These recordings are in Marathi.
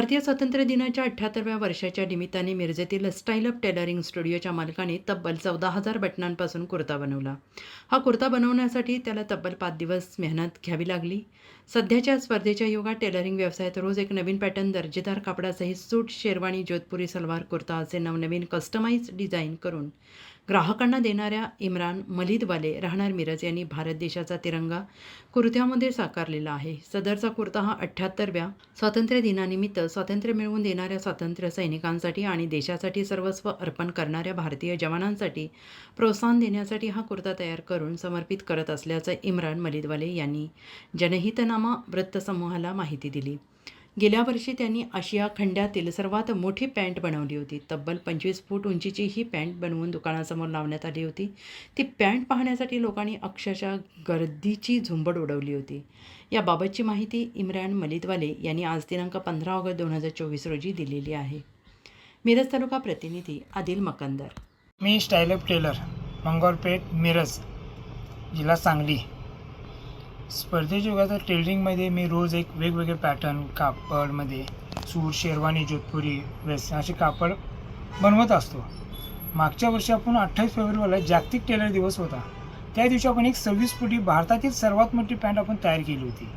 भारतीय स्वातंत्र्य दिनाच्या अठ्ठ्याहत्तरव्या वर्षाच्या निमित्ताने मिरजेतील स्टाईल अप टेलरिंग स्टुडिओच्या मालकाने तब्बल चौदा हजार बटनांपासून कुर्ता बनवला. हा कुर्ता बनवण्यासाठी त्याला तब्बल पाच दिवस मेहनत घ्यावी लागली. सध्याच्या स्पर्धेच्या युगात टेलरिंग व्यवसायात रोज एक नवीन पॅटर्न दर्जेदार कापडासहित सूट शेरवानी जोधपुरी सलवार कुर्ता असे नवनवीन कस्टमाइज डिझाईन करून ग्राहकांना देणाऱ्या इम्रान मलिदवाले राहणार मिरज यांनी भारत देशाचा तिरंगा कुर्त्यामध्ये साकारलेला आहे. सदरचा कुर्ता हा अठ्ठ्याहत्तरव्या स्वातंत्र्य दिनानिमित्त स्वातंत्र्य मिळवून देणाऱ्या स्वातंत्र्य सैनिकांसाठी आणि देशासाठी सर्वस्व अर्पण करणाऱ्या भारतीय जवानांसाठी प्रोत्साहन देण्यासाठी हा कुर्ता तयार करून समर्पित करत असल्याचं इम्रान मलिदवाले यांनी जनहितनामा वृत्तसमूहाला माहिती दिली. गेल्या वर्षी त्यांनी आशिया खंडातील सर्वात मोठी पॅन्ट बनवली होती. तब्बल पंचवीस फूट उंचीची ही पॅन्ट बनवून दुकानासमोर लावण्यात आली होती. ती पॅन्ट पाहण्यासाठी लोकांनी अक्षरशः गर्दीची झुंबड उडवली होती. याबाबतची माहिती इम्रान मलिदवाले यांनी आज दिनांक पंधरा ऑगस्ट दोन हजार चोवीस रोजी दिलेली आहे. मिरज तालुका प्रतिनिधी आदिल मकंदर. मी style up tailor Mangalpeth Miraj जिल्हा सांगली. स्पर्धेच्या युगात टेलरिंगमध्ये मी रोज एक वेगवेगळे पॅटर्न कापडमध्ये सूट शेरवानी जोधपुरी वेस्ट असे कापड बनवत असतो. मागच्या वर्षी आपण अठ्ठावीस फेब्रुवारीला जागतिक टेलर दिवस होता. त्या दिवशी आपण एक सव्वीस फुटी भारतातील सर्वात मोठी पॅन्ट आपण तयार केली होती.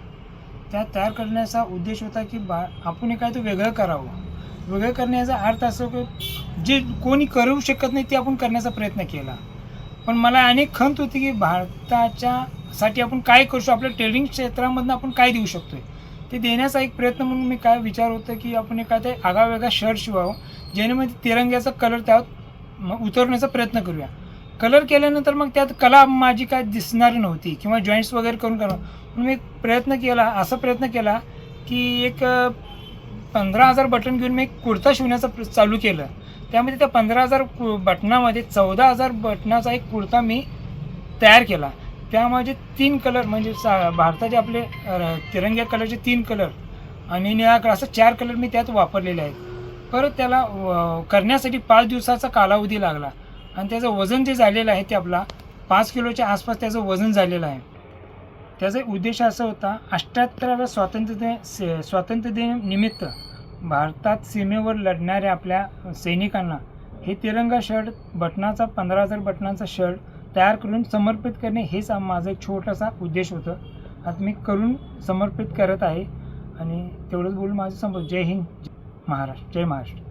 त्या तयार करण्याचा उद्देश होता की बा आपण हे काय तो वेगळं करावं. वेगळं करण्याचा अर्थ असं की जे कोणी करू शकत नाही ते आपण करण्याचा प्रयत्न केला. पण मला अनेक खंत होती की भारताच्या साठी आपण काय करू शकतो? आपल्या टेलरिंग क्षेत्रामधनं आपण काय देऊ शकतो ते देण्याचा एक प्रयत्न म्हणून मी काय विचार होतं की आपण एका ते आगळावेगळा शर्ट शिवावं जेणेमध्ये तिरंग्याचा कलर त्यात म- उतरवण्याचा प्रयत्न करूया. कलर केल्यानंतर मग त्यात कला माझी काय दिसणार नव्हती किंवा जॉईंट्स वगैरे करून करा. म्हणून मी एक प्रयत्न केला असा प्रयत्न केला की एक पंधरा हजार बटन घेऊन मी एक कुर्ता शिवण्याचं प्र- चालू केलं. त्यामध्ये त्या पंधरा हजार कु- बटनामध्ये चौदा हजार बटनाचा एक कुर्ता मी तयार केला. त्यामध्ये तीन कलर म्हणजे सा भारताचे आपले तिरंग्या कलरचे तीन कलर आणि निळा कलर असं चार कलर मी त्यात वापरलेले आहेत. परत त्याला करण्यासाठी पाच दिवसाचा कालावधी लागला. आणि त्याचं वजन जे झालेलं आहे ते आपला पाच किलोच्या आसपास त्याचं वजन झालेलं आहे. त्याचा उद्देश असा होता अष्ट्याहत्तराव्या स्वातंत्र्य दिन से स्वातंत्र्य दिनानिमित्त भारतात सीमेवर लढणाऱ्या आपल्या सैनिकांना हे तिरंगा शर्ट बटनाचा पंधरा हजार बटनांचा शर्ट तयार करून समर्पित करणे हेच आ- माझा एक छोटासा उद्देश होतं. आता मी करून समर्पित करत आहे आणि तेवढंच बोलून माझं समोर जय हिंद. महाराष्ट्र. जय महाराष्ट्र.